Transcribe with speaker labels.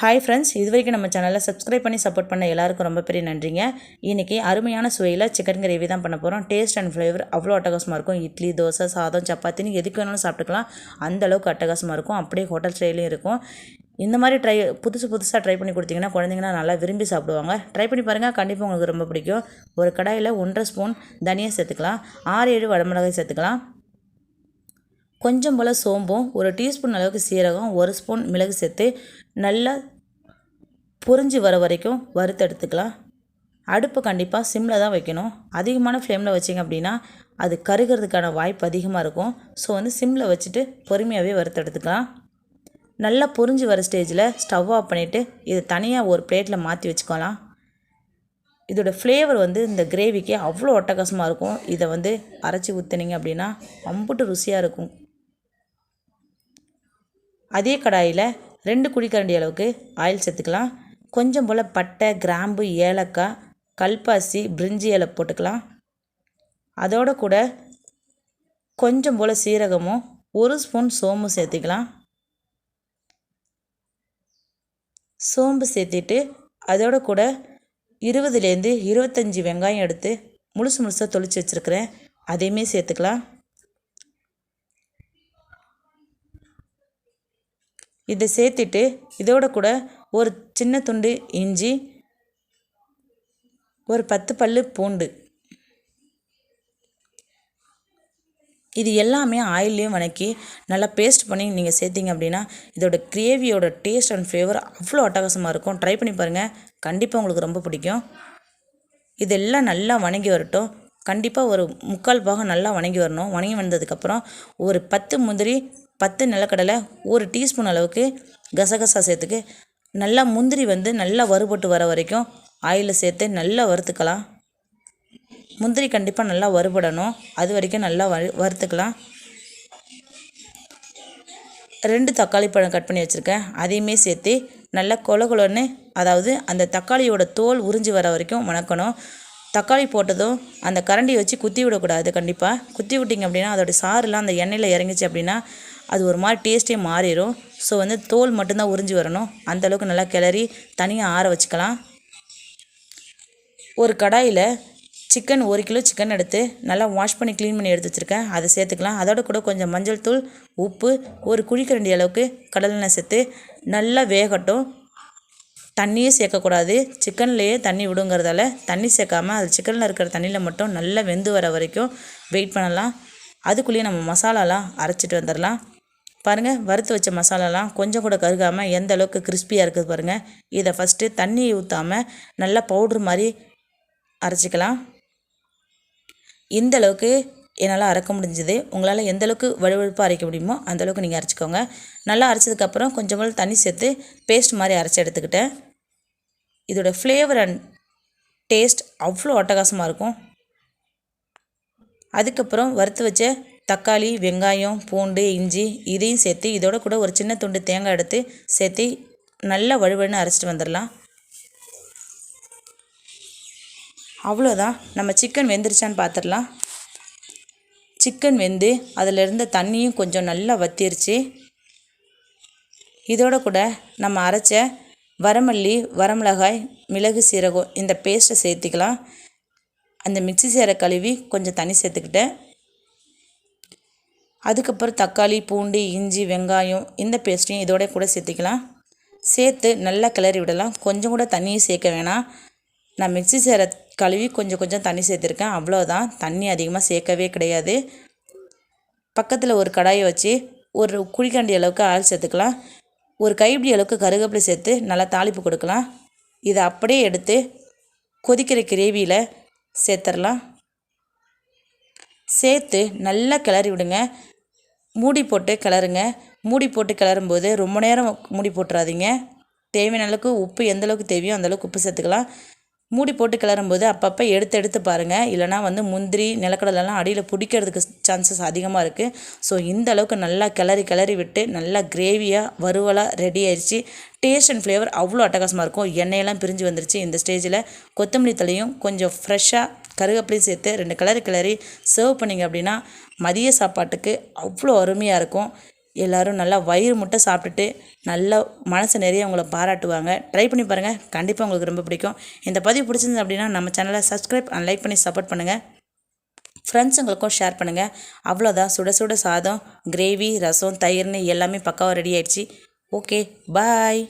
Speaker 1: Hi friends இது வரைக்கும் நம்ம சேனலில் சப்ஸ்கிரைப் பண்ணி சப்போர்ட் பண்ண எல்லாருக்கும் ரொம்ப பெரிய நன்றிங்க. இன்றைக்கி அருமையான சுவையில் சிக்கன் கிரேவி தான் பண்ண போகிறோம் டேஸ்ட் அண்ட் ஃப்ளேவர் அவ்வளோ அட்டகாசமாக இருக்கும். இட்லி தோசை சாதம் சப்பாத்தின்னு எதுக்கு வேணாலும் சாப்பிட்டுக்கலாம். அந்த அளவுக்கு அட்டகாசமாக இருக்கும். அப்படியே ஹோட்டல் ஸ்டைலையும் இருக்கும். இந்த மாதிரி ட்ரை புதுசு புதுசாக ட்ரை பண்ணி கொடுத்தீங்கன்னா குழந்தைங்கன்னா நல்லா விரும்பி சாப்பிடுவாங்க. ட்ரை பண்ணி பாருங்கள் கண்டிப்பாக உங்களுக்கு ரொம்ப பிடிக்கும். ஒரு கடாயில் ஒன்றரை ஸ்பூன் தனியாக சேர்த்துக்கலாம். ஆறு ஏழு வடமிளகாய் சேர்த்துக்கலாம். கொஞ்சம் போல் சோம்பும் ஒரு டீஸ்பூன் அளவுக்கு சீரகம் ஒரு ஸ்பூன் மிளகு சேர்த்து நல்லா புரிஞ்சு வர வரைக்கும் வறுத்து எடுத்துக்கலாம். அடுப்பு கண்டிப்பாக சிம்மில் தான் வைக்கணும். அதிகமான ஃப்ளேமில் வச்சிங்க அப்படின்னா அது கருகிறதுக்கான வாய்ப்பு அதிகமாக இருக்கும். ஸோ வந்து சிம்மில் வச்சுட்டு பொறுமையாகவே வறுத்து எடுத்துக்கலாம். நல்லா புரிஞ்சு வர ஸ்டேஜில் ஸ்டவ் ஆஃப் பண்ணிவிட்டு இதை தனியாக ஒரு பிளேட்டில் மாற்றி வச்சுக்கலாம். இதோட ஃப்ளேவர் வந்து இந்த கிரேவிக்கு அவ்வளோ ஒட்டகாசமாக இருக்கும். இதை வந்து அரைச்சி ஊற்றுனீங்க அப்படின்னா அம்புட்டு ருசியாக இருக்கும். அதே கடாயில் ரெண்டு குழிக்கரண்டி அளவுக்கு ஆயில் சேர்த்துக்கலாம். கொஞ்சம் போல் பட்டை கிராம்பு ஏலக்காய் கல்பாசி பிரிஞ்சி இலை போட்டுக்கலாம். அதோட கூட கொஞ்சம் போல் சீரகமும் ஒரு ஸ்பூன் சோம்பு சேர்த்துக்கலாம். சோம்பு சேர்த்திட்டு அதோட கூட இருபதுலேருந்து இருபத்தஞ்சி வெங்காயம் எடுத்து முழுசு முழுசாக தொளிச்சு வச்சுருக்கிறேன். அதையுமே சேர்த்துக்கலாம். இதை சேர்த்துட்டு இதோட கூட ஒரு சின்ன துண்டு இஞ்சி ஒரு பத்து பல்லு பூண்டு. இது எல்லாமே ஆயிலையும் வணக்கி நல்லா பேஸ்ட் பண்ணி நீங்கள் சேர்த்திங்க அப்படின்னா இதோட கிரேவியோட டேஸ்ட் அண்ட் ஃப்ளேவர் அவ்வளோ அட்டகாசமாக இருக்கும். ட்ரை பண்ணி பாருங்கள் கண்டிப்பாக உங்களுக்கு ரொம்ப பிடிக்கும். இதெல்லாம் நல்லா வணங்கி வரட்டும். கண்டிப்பாக ஒரு முக்கால் பாகம் நல்லா வணங்கி வரணும். வணங்கி வந்ததுக்கப்புறம் ஒரு பத்து முந்திரி பத்து நிலக்கடலை ஒரு டீஸ்பூன் அளவுக்கு கசகசா சேர்த்துக்கு நல்லா முந்திரி வந்து நல்லா வறுபட்டு வர வரைக்கும் ஆயிலில் சேர்த்து நல்லா வறுத்துக்கலாம். முந்திரி கண்டிப்பாக நல்லா வறுபடணும். அது வரைக்கும் நல்லா வறு வறுத்துக்கலாம். ரெண்டு தக்காளி பழம் கட் பண்ணி வச்சுருக்கேன். அதையுமே சேர்த்து நல்லா கொல கொலன்னு அதாவது அந்த தக்காளியோட தோல் உறிஞ்சி வர வரைக்கும் வணக்கணும். தக்காளி போட்டதும் அந்த கரண்டியை வச்சு குத்தி விடக்கூடாது கண்டிப்பாக குத்தி விட்டிங்க அப்படின்னா அதோடய சாறுலாம் அந்த எண்ணெயில் இறங்கிச்சு அப்படின்னா அது ஒரு மாதிரி டேஸ்ட்டே மாறிடும் ஸோ வந்து தோல் மட்டும்தான் உறிஞ்சி வரணும். அந்தளவுக்கு நல்லா கிளறி தனியாக ஆற வச்சுக்கலாம். ஒரு கடாயில் சிக்கன் ஒரு கிலோ சிக்கன் எடுத்து நல்லா வாஷ் பண்ணி க்ளீன் பண்ணி எடுத்து வச்சுருக்கேன். அதை சேர்த்துக்கலாம். அதோட கூட கொஞ்சம் மஞ்சள் தூள் உப்பு ஒரு குழிக்கரண்டி அளவுக்கு கடலெண்ணெய் சேர்த்து நல்லா வேகட்டும். தண்ணியே சேர்க்கக்கூடாது. சிக்கன்லேயே தண்ணி விடுங்கிறதால தண்ணி சேர்க்காமல் அது சிக்கனில் இருக்கிற தண்ணியில் மட்டும் நல்லா வெந்து வர வரைக்கும் வெயிட் பண்ணலாம். அதுக்குள்ளேயே நம்ம மசாலாலாம் அரைச்சிட்டு வந்துடலாம். பாருங்கள் வறுத்து வச்ச மசாலாலாம் கொஞ்சம் கூட கருகாமல் எந்த அளவுக்கு கிறிஸ்பியாக இருக்குது பாருங்கள் இதை ஃபஸ்ட்டு தண்ணி ஊற்றாமல் நல்லா பவுட்ரு மாதிரி அரைச்சிக்கலாம். இந்த அளவுக்கு என்னால் அரைக்க முடிஞ்சது. உங்களால் எந்த அளவுக்கு வலுவழுப்பாக அரைக்க முடியுமோ அந்தளவுக்கு நீங்கள் அரைச்சிக்கோங்க. நல்லா அரைச்சதுக்கப்புறம் கொஞ்சம் கூட தண்ணி சேர்த்து பேஸ்ட் மாதிரி அரைச்சி எடுத்துக்கிட்டேன். இதோட ஃப்ளேவர் அண்ட் டேஸ்ட் அவ்வளோ அட்டகாசமாக இருக்கும். அதுக்கப்புறம் வறுத்து வச்ச தக்காளி வெங்காயம் பூண்டு இஞ்சி இதையும் சேர்த்து இதோட கூட ஒரு சின்ன துண்டு தேங்காய் எடுத்து சேர்த்து நல்லா வழுவழுன்னு அரைச்சிட்டு வந்துடலாம். அவ்வளோதான். நம்ம சிக்கன் வெந்துருச்சான்னு பார்த்துடலாம். சிக்கன் வெந்து அதில் இருந்த தண்ணியும் கொஞ்சம் நல்லா வத்திருச்சு. இதோட கூட நம்ம அரைச்ச வரமல்லி வரமிளகாய் மிளகு சீரகம் இந்த பேஸ்ட்டை சேர்த்திக்கலாம். அந்த மிக்சி சேர கழுவி கொஞ்சம் தண்ணி சேர்த்துக்கிட்டேன். அதுக்கப்புறம் தக்காளி பூண்டு இஞ்சி வெங்காயம் இந்த பேஸ்ட்டையும் இதோட கூட சேர்த்துக்கலாம். சேர்த்து நல்லா கிளறி விடலாம். கொஞ்சம் கூட தண்ணியும் சேர்க்க வேணாம். நான் மிக்சி சேர கழுவி கொஞ்சம் கொஞ்சம் தண்ணி சேர்த்துருக்கேன். அவ்வளோதான் தண்ணி அதிகமாக சேர்க்கவே கிடையாது. பக்கத்தில் ஒரு கடாயை வச்சு ஒரு குழிக்கண்டி அளவுக்கு ஆயில் சேர்த்துக்கலாம். ஒரு கைப்பிடி அளவுக்கு கருவேப்பிலை சேர்த்து நல்லா தாளிப்பு கொடுக்கலாம். இதை அப்படியே எடுத்து கொதிக்கிற கிரேவியில் சேர்த்துடலாம் சேர்த்து நல்லா கிளறி விடுங்க. மூடி போட்டு கிளறுங்க. மூடி போட்டு கிளறும்போது ரொம்ப நேரம் மூடி போட்டுறாதீங்க. தேவையான அளவுக்கு உப்பு எந்த அளவுக்கு தேவையோ அந்தளவுக்கு உப்பு சேர்த்துக்கலாம். மூடி போட்டு கிளறும்போது அப்பப்போ எடுத்து எடுத்து பாருங்கள் இல்லைனா வந்து முந்திரி நிலக்கடலெல்லாம் அடியில் பிடிக்கிறதுக்கு சான்சஸ் அதிகமாக இருக்குது ஸோ இந்த அளவுக்கு நல்லா கிளறி கிளறி விட்டு நல்லா கிரேவியாக வறுவலாக ரெடி ஆயிடுச்சு டேஸ்ட் அண்ட் ஃப்ளேவர் அவ்வளோ அட்டகாசமாக இருக்கும். எண்ணெயெல்லாம் பிரிஞ்சு வந்துருச்சு. இந்த ஸ்டேஜில் கொத்தமல்லி தலையும் கொஞ்சம் ஃப்ரெஷ்ஷாக கருகப்பிலையும் சேர்த்து ரெண்டு கலர் கிளறி சர்வ் பண்ணிங்க அப்படின்னா மதிய சாப்பாட்டுக்கு அவ்வளோ அருமையாக இருக்கும். எல்லோரும் நல்லா வயிறு முட்டை சாப்பிட்டுட்டு நல்லா மனசு நிறைய உங்களை பாராட்டுவாங்க. ட்ரை பண்ணி பாருங்கள் கண்டிப்பாக உங்களுக்கு ரொம்ப பிடிக்கும். இந்த பதிவு பிடிச்சிருந்தது அப்படின்னா நம்ம சேனலை சப்ஸ்கிரைப் அண்ட் லைக் பண்ணி சப்போர்ட் பண்ணுங்கள் ஃப்ரெண்ட்ஸுங்களுக்கும் ஷேர் பண்ணுங்கள் அவ்வளோதான் சுட சுட சாதம் கிரேவி ரசம் தயிர்னு எல்லாமே பக்காவாக ரெடி ஆயிடுச்சு. Okay bye